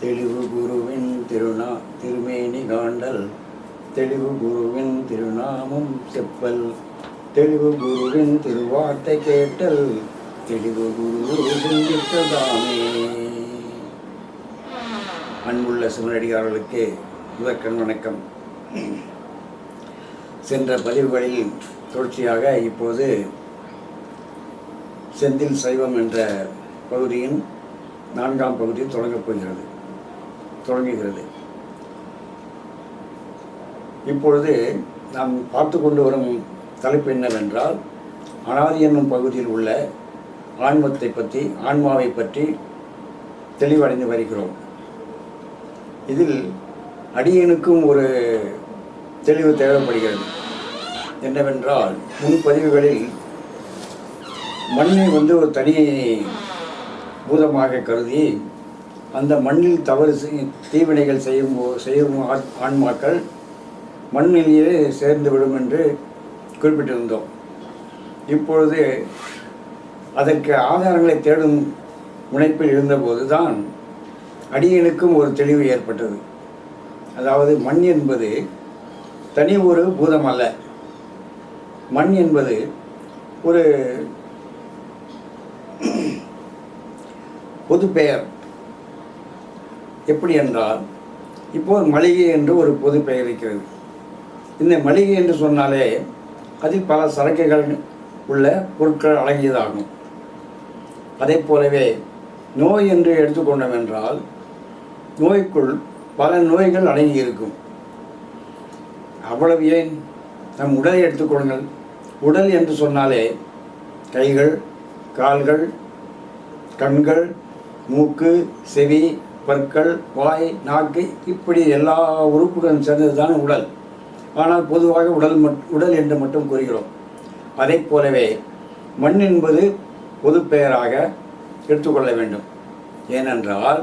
தெளிவு குருவின் திருநா திருமேனி காண்டல். தெளிவு குருவின் திருநாமம் செப்பல். தெளிவு குருவின் திருவார்த்தை கேட்டல். தெளிவு குரு சிந்தித்ததாமே. அன்புள்ள சிவனடியார்களுக்கு முதற்கண் வணக்கம். சென்ற பதிவுகளில் தொடர்ச்சியாக இப்போது செந்தில் சைவம் என்ற பகுதியின் நான்காம் பகுதி தொடங்கப் போகிறது. தொடங்குகிறது. இப்பொழுது நாம் பார்த்து கொண்டு வரும் தலைப்பு என்னவென்றால் அனாதி என்னும் பகுதியில் உள்ள ஆன்மத்தை பற்றி ஆன்மாவை பற்றி தெளிவடைந்து வருகிறோம். இதில் அடியனுக்கும் ஒரு தெளிவு தேவைப்படுகிறது. என்னவென்றால் முன்பதிவுகளில் மண்ணை வந்து ஒரு தனி பூதமாக கருதி அந்த மண்ணில் தவறு செய்- தீவினைகள் செய்யும் செய்யும் ஆன்மாக்கள் மண்ணிலேயே சேர்ந்து விடும் என்று குறிப்பிட்டிருந்தோம். இப்பொழுது அதற்கு ஆதாரங்களை தேடும் முனைப்பில் இருந்தபோது தான் அடியனுக்கும் ஒரு தெளிவு ஏற்பட்டது. அதாவது மண் என்பது தனி ஒரு பூதம் அல்ல மண் என்பது ஒரு பொது பெயர் எப்படி என்றால் இப்போது மளிகை என்று ஒரு பொது பெயர் இருக்கிறது. இந்த மளிகை என்று சொன்னாலே அதில் பல சரக்குகள் உள்ள பொருட்கள் அடங்கியதாகும். அதே போலவே நோய் என்று எடுத்துக்கொண்டோம் என்றால் நோய்க்குள் பல நோய்கள் அடங்கி இருக்கும் அவ்வளவு ஏன்? நம் உடலை எடுத்துக்கொள்ளுங்கள் உடல் என்று சொன்னாலே கைகள் கால்கள் கண்கள் மூக்கு செவி பற்கள் வாய் நாக்கு இப்படி எல்லா உறுப்புகளும் சேர்ந்தது தான் உடல். ஆனால் பொதுவாக உடல் மட் உடல் என்று மட்டும் கூறுகிறோம். அதை போலவே மண் என்பது பொது பெயராக எடுத்துக்கொள்ள வேண்டும். ஏனென்றால்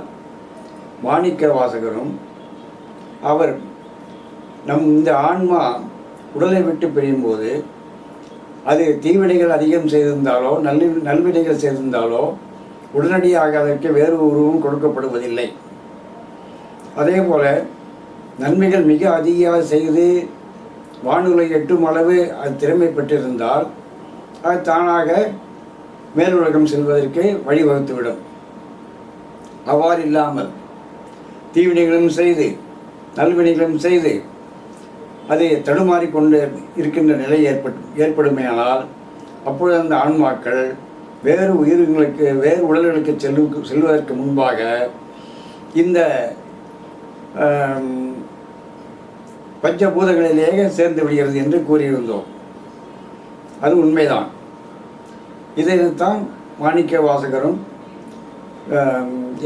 மாணிக்க வாசகரும் அவர் நம் இந்த ஆன்மா உடலை விட்டு பிரியும்போது அது தீவினைகள் அதிகம் செய்திருந்தாலோ நல்ல நல்வினைகள் செய்திருந்தாலோ உடனடியாக அதற்கு வேறு உருவம் கொடுக்கப்படுவதில்லை. அதே போல நன்மைகள் மிக அதிகமாக செய்து வானுலை எட்டும் அளவு அது திறமை பெற்றிருந்தால் அது தானாக மேலுலகம் செல்வதற்கு வழிவகுத்துவிடும். அவ்வாறு இல்லாமல் தீவினைகளும் செய்து நல்வினைகளும் செய்து அதை தடுமாறிக்கொண்டு இருக்கின்ற நிலை ஏற்பட்டு ஏற்படுமேயானால் அப்பொழுது அந்த ஆன்மாக்கள் வேறு உயிர்களுக்கு வேறு உடல்களுக்கு செல்லு செல்வதற்கு முன்பாக இந்த பஞ்சபூதங்களிலேயே சேர்ந்து விடுகிறது என்று கூறியிருந்தோம். அது உண்மைதான். இதைத்தான் மாணிக்க வாசகரும்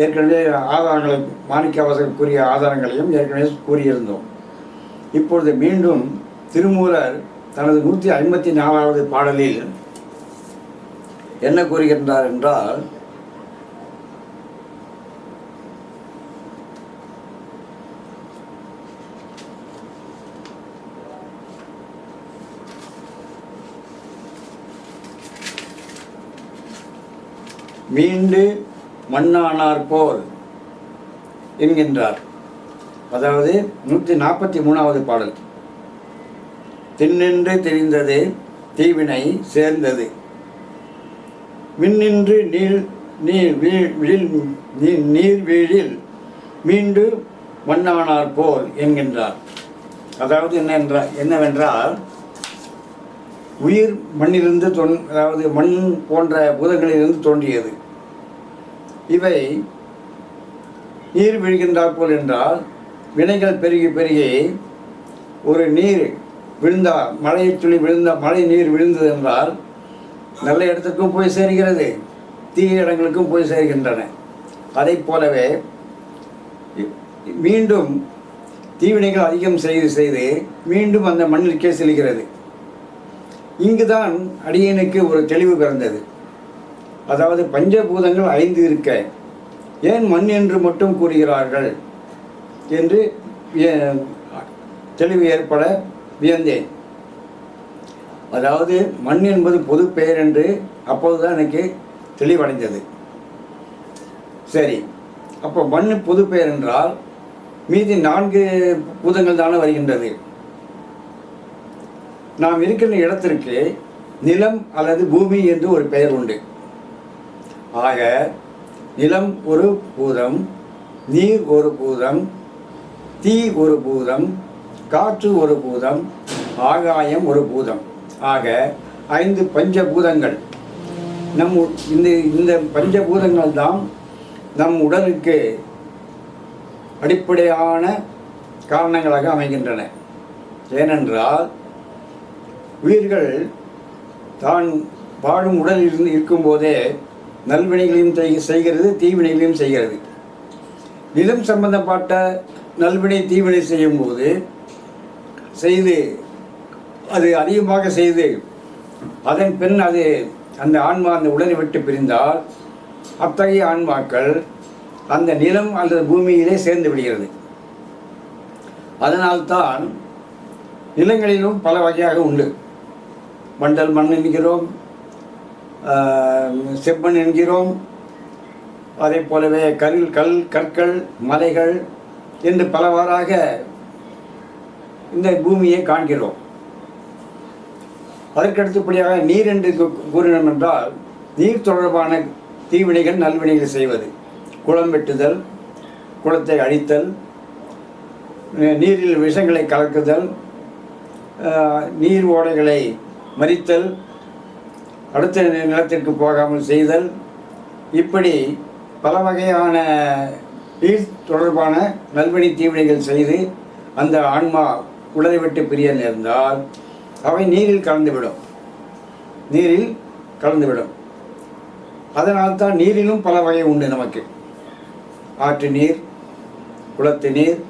ஏற்கனவே ஆதாரங்களை மாணிக்க வாசகர் கூறிய ஆதாரங்களையும் ஏற்கனவே கூறியிருந்தோம். இப்பொழுது மீண்டும் திருமூலர் தனது நூற்றி ஐம்பத்தி நாலாவது பாடலில் என்ன கூறுகின்றார் என்றால் மீண்டு மண்ணானார் போல் என்கின்றார். அதாவது நூற்றி நாற்பத்தி மூணாவது பாடல். தின்னின்று தெரிந்தது தீவினை சேர்ந்தது. மின்னின்று நீர் நீர் வீழ் விழில் நீர் நீர் வீழில் மீண்டு மன்னவனார் போல் என்கின்றார். அதாவது என்ன என்ற என்னவென்றால் உயிர் மண்ணிலிருந்து தோன் அதாவது மண் போன்ற பூதங்களிலிருந்து தோன்றியது. இவை நீர் விழுகின்றார் போல் என்றால் வினைகள் பெருகி பெருகி ஒரு நீர் விழுந்தால் மழையை துளி விழுந்த மழை நீர் விழுந்தது என்றால் நல்ல இடத்துக்கும் போய் சேர்கிறது. தீய இடங்களுக்கும் போய் சேர்கின்றன. அதை போலவே மீண்டும் தீவினைகள் அதிகம் செய்து செய்து மீண்டும் அந்த மண்ணிற்கே செல்கிறது. இங்குதான் அடியனுக்கு ஒரு தெளிவு பிறந்தது. அதாவது பஞ்சபூதங்கள் ஐந்து இருக்க ஏன் மண் என்று மட்டும் கூறுகிறார்கள் என்று தெளிவு ஏற்பட வியந்தேன். அதாவது மண் என்பது பொது பெயர் என்று அப்போதுதான் எனக்கு தெளிவடைந்தது. சரி அப்போ மண் பொது பெயர் என்றால் மீதி நான்கு பூதங்கள் தானே வருகின்றது. நாம் இருக்கின்ற இடத்திற்கு நிலம் அல்லது பூமி என்று ஒரு பெயர் உண்டு. ஆக நிலம் ஒரு பூதம் நீர் ஒரு பூதம் தீ ஒரு பூதம் காற்று ஒரு பூதம் ஆகாயம் ஒரு பூதம். ஆக ஐந்து பஞ்சபூதங்கள். நம் இந்த இந்த பஞ்சபூதங்கள் தான் நம் உடலுக்கு அடிப்படையான காரணங்களாக அமைகின்றன. ஏனென்றால் உயிர்கள் தான் வாழும் உடல் இருந்து இருக்கும்போதே நல்வினைகளையும் செய்- செய்கிறது தீவினைகளையும் செய்கிறது. நிலம் சம்பந்தப்பட்ட நல்வினை தீவினை செய்யும்போது செய்து அது அதிகமாக செய்து அதன் பின் அது அந்த ஆன்மா அந்த உடலை விட்டு பிரிந்தால் அத்தகைய ஆன்மாக்கள் அந்த நிலம் அல்லது பூமியிலே சேர்ந்து விடுகிறது. அதனால்தான் நிலங்களிலும் பல வகையாக உண்டு. மண்டல் மண் என்கிறோம் செம்மண் என்கிறோம் அதே போலவே கல் கல் கற்கள் மலைகள் என்று பலவாறாக இந்த பூமியை காண்கிறோம். அதற்கு அடுத்தபடியாக நீர் என்று கூறினோம் என்றால் நீர் தொடர்பான தீவினைகள் நல்வினைகள் செய்வது. குளம் வெட்டுதல் குளத்தை அழித்தல் நீரில் விஷங்களை கலக்குதல் நீர் ஓடைகளை மறித்தல் அடுத்த நிலத்திற்கு போகாமல் செய்தல். இப்படி பல வகையான நீர் தொடர்பான நல்வினை தீவினைகள் செய்து அந்த ஆன்மா உடலை விட்டு பிரிய நேர்ந்தால் அவை நீரில் கலந்துவிடும். நீரில் கலந்துவிடும். அதனால் தான் நீரிலும் பல வகை உண்டு நமக்கு. ஆற்று நீர் குளத்து நீர்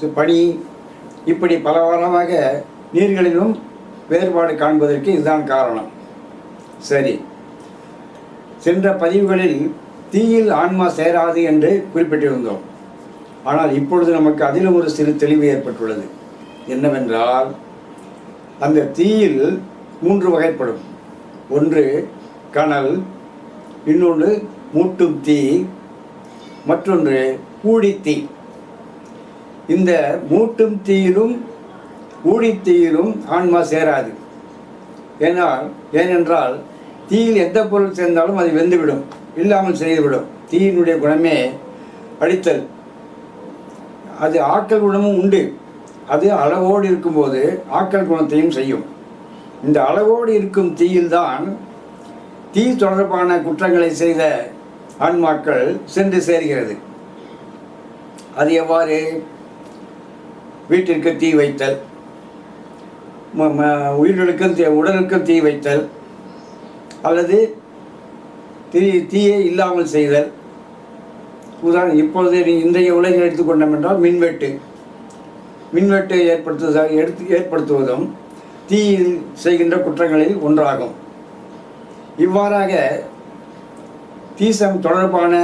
சு- பனி இப்படி பல வாரமாக நீர்களிலும் வேறுபாடு காண்பதற்கு இதுதான் காரணம். சரி. சென்ற பதிவுகளில் தீயில் ஆன்மா சேராது என்று குறிப்பிட்டிருந்தோம். ஆனால் இப்பொழுது நமக்கு அதிலும் ஒரு சிறு தெளிவு ஏற்பட்டுள்ளது. என்னவென்றால் அந்த தீயில் மூன்று வகைப்படும். ஒன்று கனல் இன்னொன்று மூட்டும் தீ மற்றொன்று ஊழித்தீ. இந்த மூட்டும் தீயிலும் ஊழித்தீயிலும் ஆன்மா சேராது. ஏனால் ஏனென்றால் தீயில் எந்த பொருள் சேர்ந்தாலும் அது வெந்துவிடும் இல்லாமல் செய்துவிடும் தீயினுடைய குணமே அடித்தல் அது ஆக்கல் குணமும் உண்டு. அது அளவோடு இருக்கும்போது ஆக்கல் குணத்தையும் செய்யும். இந்த அளவோடு இருக்கும் தீயில்தான் தீ தொடர்பான குற்றங்களை செய்த ஆன்மாக்கள் சென்று சேர்கிறது. அது எவ்வாறு? வீட்டிற்கு தீ வைத்தல் ம- ம- உயிர்களுக்கும் தீ உடலுக்கும் தீ வைத்தல் அல்லது தீ தீயை இல்லாமல் செய்தல். உதாரணம் இப்பொழுது இன்றைய உலகில் எடுத்துக்கொண்டோம் என்றால் மின்வெட்டு. மின்வெட்டை ஏற்படுத்துவதாக எடுத்து ஏற்படுத்துவதும் தீயில் செய்கின்ற குற்றங்களில் ஒன்றாகும். இவ்வாறாக தீசம் தொடர்பான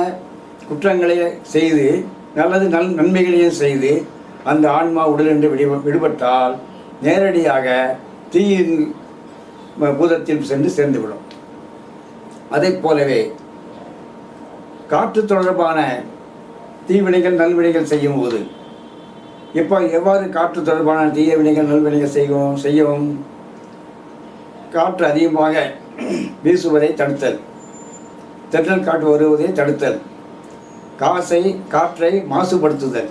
குற்றங்களை செய்து நல்லது நல் நன்மைகளையும் செய்து அந்த ஆன்மா உடலின்று விடு விடுபட்டால் நேரடியாக தீயின் பூதத்தில் சென்று சேர்ந்துவிடும். அதைப் போலவே காற்று தொடர்பான தீவினைகள் நல்வினைகள் செய்யும் போது எப்போ எவ்வாறு காற்று தொடர்பான தீய வினைகள் நல்வினைகள் செய்வோம் செய்யவும்? காற்று அதிகமாக வீசுவதை தடுத்தல். தென்றல் காற்று வருவதை தடுத்தல். காசை காற்றை மாசுபடுத்துதல்.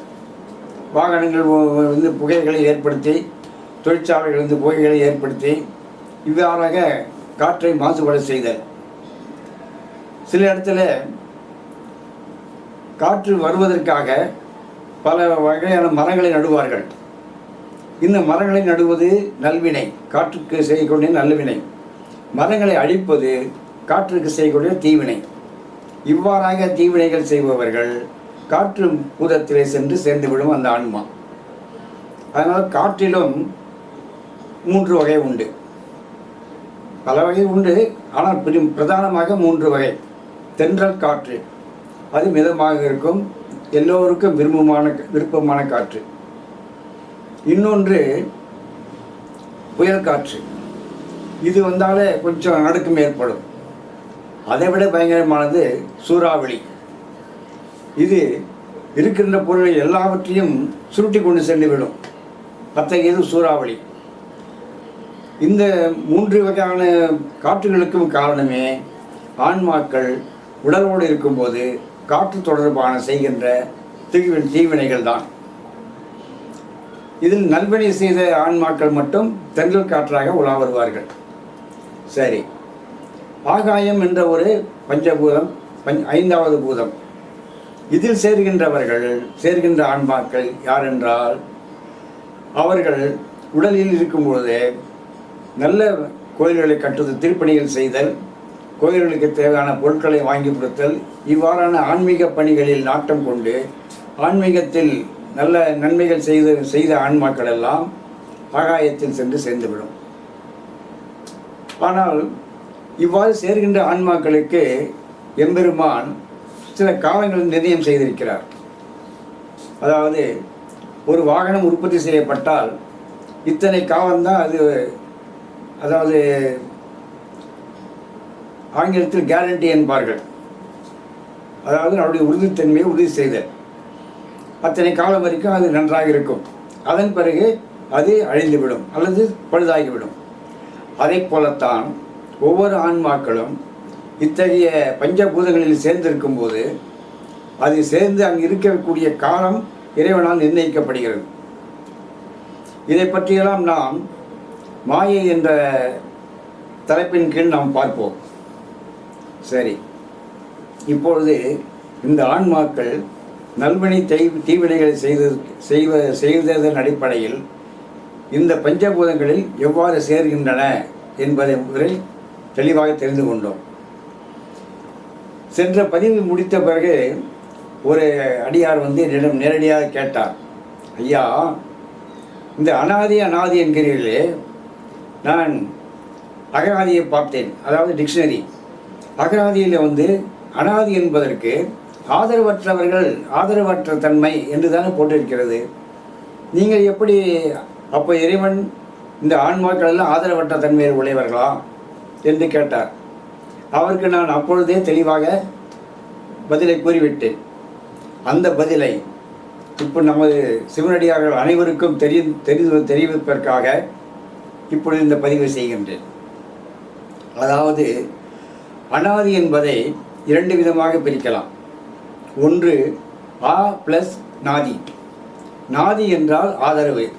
வாகனங்கள் வந்து புகைகளை ஏற்படுத்தி தொழிற்சாலைகள் வந்து புகைகளை ஏற்படுத்தி இவ்வாறாக காற்றை மாசுபட செய்தல். சில இடத்துல காற்று வருவதற்காக பல வகையான மரங்களை நடுவார்கள். இந்த மரங்களை நடுவது நல்வினை காற்றுக்கு செய்யக்கூடிய நல்லவினை மரங்களை அழிப்பது காற்றுக்கு செய்யக்கூடிய தீவினை. இவ்வாறாக தீவினைகள் செய்பவர்கள் காற்று பூதத்திலே சென்று சேர்ந்துவிடும் அந்த ஆன்மா. அதனால் காற்றிலும் மூன்று வகை உண்டு. பல வகை உண்டு. ஆனால் பிரதானமாக மூன்று வகை. தென்றல் காற்று. அது மிதமாக இருக்கும். எல்லோருக்கும் விரும்பமான விருப்பமான காற்று. இன்னொன்று புயல் காற்று. இது வந்தாலே கொஞ்சம் நடுக்கம் ஏற்படும். அதை விட பயங்கரமானது சூறாவளி. இது இருக்கின்ற பொருள் எல்லாவற்றையும் சுருட்டி கொண்டு சென்று விடும். அத்தகையது சூறாவளி. இந்த மூன்று வகையான காற்றுகளுக்கும் காரணமே ஆன்மாக்கள் உடலோடு இருக்கும்போது காற்று தொடர்பான செய்கின்ற தீவின் தீவினைகள் தான் இதில் நல்வினை செய்த ஆன்மாக்கள் மட்டும் தென்றல் காற்றாக உலா வருவார்கள். சரி. ஆகாயம் என்ற ஒரு பஞ்சபூதம் பஞ் ஐந்தாவது பூதம். இதில் சேர்கின்றவர்கள் சேர்கின்ற ஆன்மாக்கள் யார் என்றால் அவர்கள் உடலில் இருக்கும்பொழுது நல்ல கோயில்களை கட்டுவது திருப்பணிகள் செய்தல் கோயில்களுக்கு தேவையான பொருட்களை வாங்கி கொடுத்தல் இவ்வாறான ஆன்மீக பணிகளில் நாட்டம் கொண்டு ஆன்மீகத்தில் நல்ல நன்மைகள் செய்து செய்த ஆன்மாக்கள் எல்லாம் ஆகாயத்தில் சென்று சேர்ந்துவிடும். ஆனால் இவ்வாறு சேர்கின்ற ஆன்மாக்களுக்கு எம்பெருமான் சில காலங்கள் நிர்ணயம் செய்திருக்கிறார். அதாவது ஒரு வாகனம் உற்பத்தி செய்யப்பட்டால் இத்தனை காலம்தான் அது அதாவது ஆங்கிலத்தில் கேரண்டி என்பார்கள். அதாவது அவருடைய உறுதித்தன்மையை உறுதி செய்த. அத்தனை காலம் வரைக்கும் அது நன்றாக இருக்கும். அதன் பிறகு அது அழிந்துவிடும் அல்லது பழுதாகிவிடும். அதை போலத்தான் ஒவ்வொரு ஆன்மாக்களும் இத்தகைய பஞ்சபூதங்களில் சேர்ந்திருக்கும் போது அது சேர்ந்து அங்கு இருக்கக்கூடிய காலம் இறைவனால் நிர்ணயிக்கப்படுகிறது. இதை பற்றியெல்லாம் நாம் மாயை என்ற தலைப்பின் கீழ் நாம் பார்ப்போம். சரி. இப்பொழுது இந்த ஆன்மாக்கள் நல்வினை தெய் தீவினைகளை செய்து செய்வ செய்ததன் அடிப்படையில் இந்த பஞ்சபூதங்களில் எவ்வாறு சேர்கின்றன என்பதை முதலில் தெளிவாக தெரிந்து கொண்டோம். சென்ற பதிவு முடித்த பிறகு ஒரு அடியார் வந்து என்னிடம் நேரடியாக கேட்டார். ஐயா இந்த அனாதி அனாதி என்கிறீர்களே நான் அகராதியை பார்த்தேன். அதாவது டிக்ஷனரி. அகராதியில் வந்து அனாதி என்பதற்கு ஆதரவற்றவர்கள் ஆதரவற்ற தன்மை என்று தானே போட்டிருக்கிறது. நீங்கள் எப்படி அப்போ இறைவன் இந்த ஆன்மாக்கள் எல்லாம் ஆதரவற்ற தன்மையில் உடையவர்களா என்று கேட்டார். அவருக்கு நான் அப்பொழுதே தெளிவாக பதிலை கூறிவிட்டேன் அந்த பதிலை இப்போ நமது சிவனடியார்கள் அனைவருக்கும் தெரிய தெரி தெரிவிப்பதற்காக இப்பொழுது இந்த பதிவு செய்கின்றேன். அதாவது அனாதி என்பதை இரண்டு விதமாக பிரிக்கலாம். ஒன்று ஆ ப்ளஸ் நாதி. நாதி என்றால் ஆதரவு.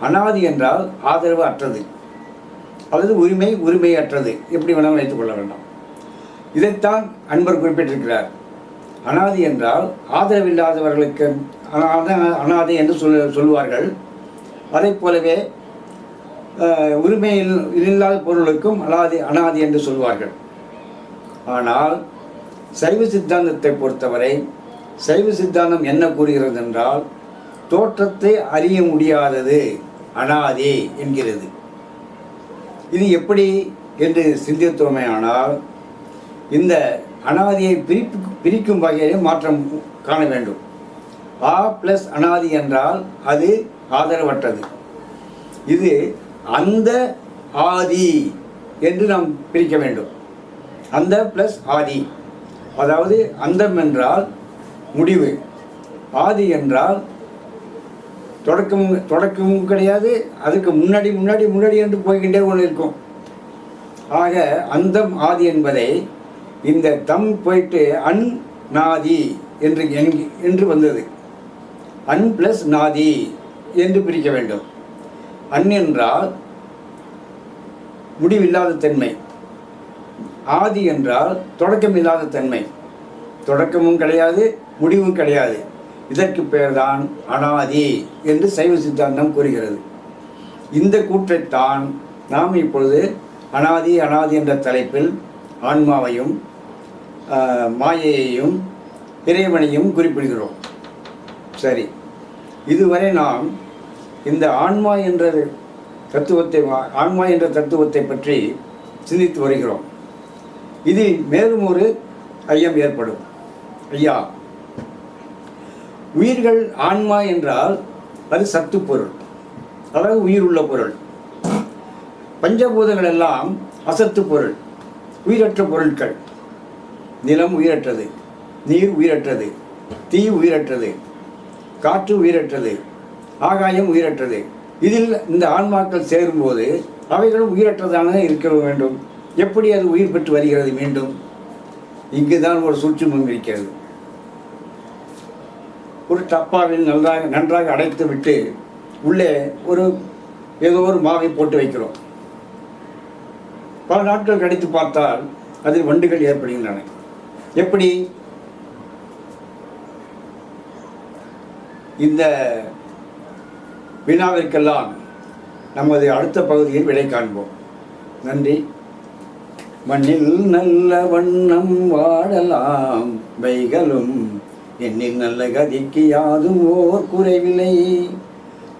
அனாதி என்றால் ஆதரவு அற்றது. அல்லது உரிமை உரிமை அற்றது. எப்படி வேணாலும் வைத்துக் கொள்ள வேண்டாம். இதைத்தான் அன்பர் குறிப்பிட்டிருக்கிறார். அனாதி என்றால் ஆதரவில்லாதவர்களுக்கு அனாத அனாதை என்று சொல் சொல்வார்கள். அதை போலவே உரிமையில் இல்லாத பொருளுக்கும் அனாதி அனாதி என்று சொல்வார்கள். ஆனால் சைவ சித்தாந்தத்தை பொறுத்தவரை சைவ சித்தாந்தம் என்ன கூறுகிறது என்றால் தோற்றத்தை அறிய முடியாதது அனாதி என்கிறது. இது எப்படி என்று சிந்தித்தோமேயானால் இந்த அனாதியை பிரிப்பு பிரிக்கும் வகையிலே மாற்றம் காண வேண்டும். ஆ பிளஸ் அனாதி என்றால் அது ஆதரவற்றது. இது அந்த ஆதி என்று நாம் பிரிக்க வேண்டும். அந்த பிளஸ் ஆதி. அதாவது அந்தம் என்றால் முடிவு. ஆதி என்றால் தொடக்கமும் தொடக்கமும் கிடையாது அதுக்கு முன்னாடி முன்னாடி முன்னாடி என்று போய்கின்றே ஒன்று இருக்கும். ஆக அந்தம் ஆதி என்பதை இந்த தம் போயிட்டு அன் நாதி என்று என்று வந்தது. அன் பிளஸ் நாதி என்று பிரிக்க வேண்டும். அன் என்றால் முடிவில்லாத தன்மை. ஆதி என்றால் தொடக்கம் இல்லாத தன்மை. தொடக்கமும் கிடையாது முடிவும் கிடையாது. இதற்கு பெயர்தான் அனாதி என்று சைவ சித்தாந்தம் கூறுகிறது. இந்த கூற்றைத்தான் நாம் இப்பொழுது அனாதி அனாதி என்ற தலைப்பில் ஆன்மாவையும் மாயையையும் இறைவனையும் குறிப்பிடுகிறோம். சரி. இதுவரை நாம் இந்த ஆன்மா என்ற தத்துவத்தை ஆன்மா என்ற தத்துவத்தை பற்றி சிந்தித்து வருகிறோம். இதில் மேலும் ஒரு ஐயம் ஏற்படும். ஐயா உயிர்கள் ஆன்மா என்றால் அது சத்து பொருள். அதாவது உயிர் உள்ள பொருள். பஞ்சபூதங்கள் எல்லாம் அசத்து பொருள். உயிரற்ற பொருட்கள். நிலம் உயிரற்றது நீர் உயிரற்றது தீ உயிரற்றது காற்று உயிரற்றது ஆகாயம் உயிரற்றது. இதில் இந்த ஆன்மாக்கள் சேரும்போது அவைகளும் உயிரற்றதான இருக்க வேண்டும்? எப்படி அது உயிர் பெற்று வருகிறது மீண்டும்? இங்குதான் ஒரு சூட்சுமம் இருக்கிறது. ஒரு டப்பாவில் நன்றாக நன்றாக அடைத்து விட்டு உள்ளே ஒரு ஏதோ ஒரு மாவை போட்டு வைக்கிறோம். பல நாட்கள் கடித்து பார்த்தால் அதில் வண்டுகள் ஏற்படுகின்றன. எப்படி? இந்த வினாவிற்கெல்லாம் நமது அடுத்த பகுதியில் விடை காண்போம். நன்றி. மண்ணில் நல்ல வண்ணம் வாழலாம். வைகளும் எண்ணில் நல்ல கதிக்கு யாதும் ஓர் குறைவில்லை.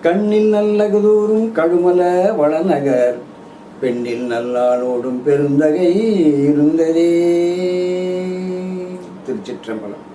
கண்ணில் நல்ல குதூரும் கழுமல வளநகர் பெண்ணில் நல்லாளோடும் பெருந்தகை இருந்ததே. திருச்சிற்றம்பலம்.